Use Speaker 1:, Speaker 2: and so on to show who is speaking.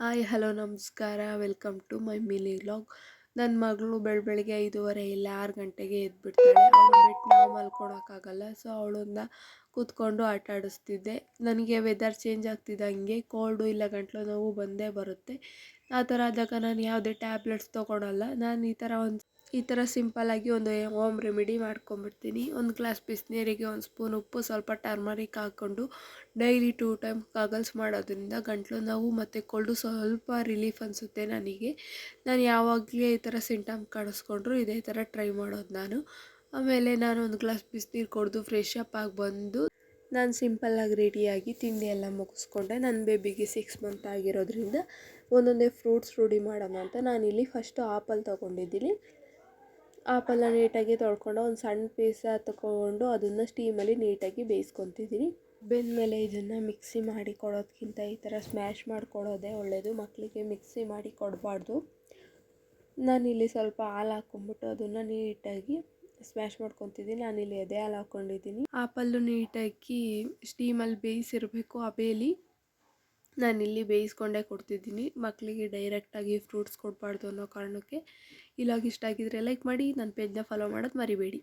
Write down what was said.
Speaker 1: Hi, hello, ನಮಸ್ಕಾರ. Welcome to my milli vlog. ನನ್ನ ಮಗಳು ಬೆಳ ಬೆಳಗ್ಗೆ ಐದೂವರೆ ಇಲ್ಲ ಆರು ಗಂಟೆಗೆ ಎದ್ಬಿಡ್ತಾಳೆ. ಬಿಟ್ಟು ನಾವು ಮಲ್ಕೊಳಕ್ಕಾಗಲ್ಲ ಸೊ ಅವಳನ್ನ ಕೂತ್ಕೊಂಡು ಆಟ ಆಡಿಸ್ತಿದ್ದೆ ನನಗೆ ವೆದರ್ ಚೇಂಜ್ ಆಗ್ತಿದ್ದಂಗೆ ಕೋಲ್ಡು ಇಲ್ಲ ಗಂಟಲು ನೋವು ಬಂದೇ ಬರುತ್ತೆ. ಆ ಥರ ಆದಾಗ ನಾನು ಯಾವುದೇ ಟ್ಯಾಬ್ಲೆಟ್ಸ್ ತೊಗೊಳಲ್ಲ. ನಾನು ಈ ಥರ ಒಂದು, ಈ ಥರ ಸಿಂಪಲ್ಲಾಗಿ ಒಂದು ಹೋಮ್ ರೆಮಿಡಿ ಮಾಡ್ಕೊಂಬಿಡ್ತೀನಿ ಒಂದು ಗ್ಲಾಸ್ ಬಿಸಿನೀರಿಗೆ ಒಂದು ಸ್ಪೂನ್ ಉಪ್ಪು, ಸ್ವಲ್ಪ ಟರ್ಮರಿಕ್ ಹಾಕ್ಕೊಂಡು ಡೈಲಿ ಟೂ ಟೈಮ್ ಕಾಗಲ್ಸ್ ಮಾಡೋದ್ರಿಂದ ಗಂಟಲು ನೋವು ಮತ್ತು ಕೋಲ್ಡು ಸ್ವಲ್ಪ ರಿಲೀಫ್ ಅನಿಸುತ್ತೆ ನನಗೆ. ನಾನು ಯಾವಾಗಲೇ ಈ ಥರ ಸಿಂಟಮ್ ಕಾಣಿಸ್ಕೊಂಡ್ರು ಇದೇ ಥರ ಟ್ರೈ ಮಾಡೋದು ನಾನು. ಆಮೇಲೆ ನಾನು ಒಂದು ಗ್ಲಾಸ್ ಬಿಸಿನೀರು ಕುಡಿದು ಫ್ರೆಶ್ ಅಪ್ ಆಗಿ ಬಂದು ನಾನು ಸಿಂಪಲ್ಲಾಗಿ ರೆಡಿಯಾಗಿ ತಿಂಡಿ ಎಲ್ಲ ಮುಗಿಸ್ಕೊಂಡೆ. ನನ್ನ ಬೇಬಿಗೆ ಸಿಕ್ಸ್ ಮಂತ್ ಆಗಿರೋದ್ರಿಂದ ಒಂದೊಂದೇ ಫ್ರೂಟ್ಸ್ ರೂಢಿ ಮಾಡೋಣ ಅಂತ ನಾನಿಲ್ಲಿ ಫಸ್ಟು ಆಪಲ್ ತೊಗೊಂಡಿದ್ದೀನಿ. ಆಪಲ್ನ ನೀಟಾಗಿ ತೊಳ್ಕೊಂಡು ಒಂದು ಸಣ್ಣ ಪೀಸ ತೊಗೊಂಡು ಅದನ್ನು ಸ್ಟೀಮಲ್ಲಿ ನೀಟಾಗಿ ಬೇಯಿಸ್ಕೊತಿದ್ದೀನಿ. ಬೆಂದಮೇಲೆ ಇದನ್ನು ಮಿಕ್ಸಿ ಮಾಡಿ ಕೊಡೋದಕ್ಕಿಂತ ಈ ಥರ ಸ್ಮ್ಯಾಶ್ ಮಾಡಿಕೊಡೋದೇ ಒಳ್ಳೆಯದು ಮಕ್ಕಳಿಗೆ ಮಿಕ್ಸಿ ಮಾಡಿ ಕೊಡಬಾರ್ದು. ನಾನಿಲ್ಲಿ ಸ್ವಲ್ಪ ಹಾಲು ಹಾಕ್ಕೊಂಬಿಟ್ಟು ಅದನ್ನು ನೀಟಾಗಿ ಸ್ಮ್ಯಾಶ್ ಮಾಡ್ಕೊತಿದ್ದೀನಿ. ಇಲ್ಲಿ ಎದೆ ಹಾಲು ಹಾಕ್ಕೊಂಡಿದ್ದೀನಿ ಆಪಲ್ಲು ನೀಟಾಗಿ ಸ್ಟೀಮಲ್ಲಿ ಬೇಯಿಸಿರಬೇಕು. ಆ ಬೇಲಿ ಇಲ್ಲಿ ಬೇಯಿಸ್ಕೊಂಡೇ ಕೊಡ್ತಿದ್ದೀನಿ. ಮಕ್ಕಳಿಗೆ ಡೈರೆಕ್ಟಾಗಿ ಫ್ರೂಟ್ಸ್ ಕೊಡಬಾರ್ದು ಅನ್ನೋ ಕಾರಣಕ್ಕೆ ಇಲ್ಲಾಗಿಷ್ಟ ಇಷ್ಟ ಆಗಿದ್ರೆ ಲೈಕ್ ಮಾಡಿ. ನನ್ನ ಪೇಜ್ನ ಫಾಲೋ ಮಾಡೋದು ಮರಿಬೇಡಿ.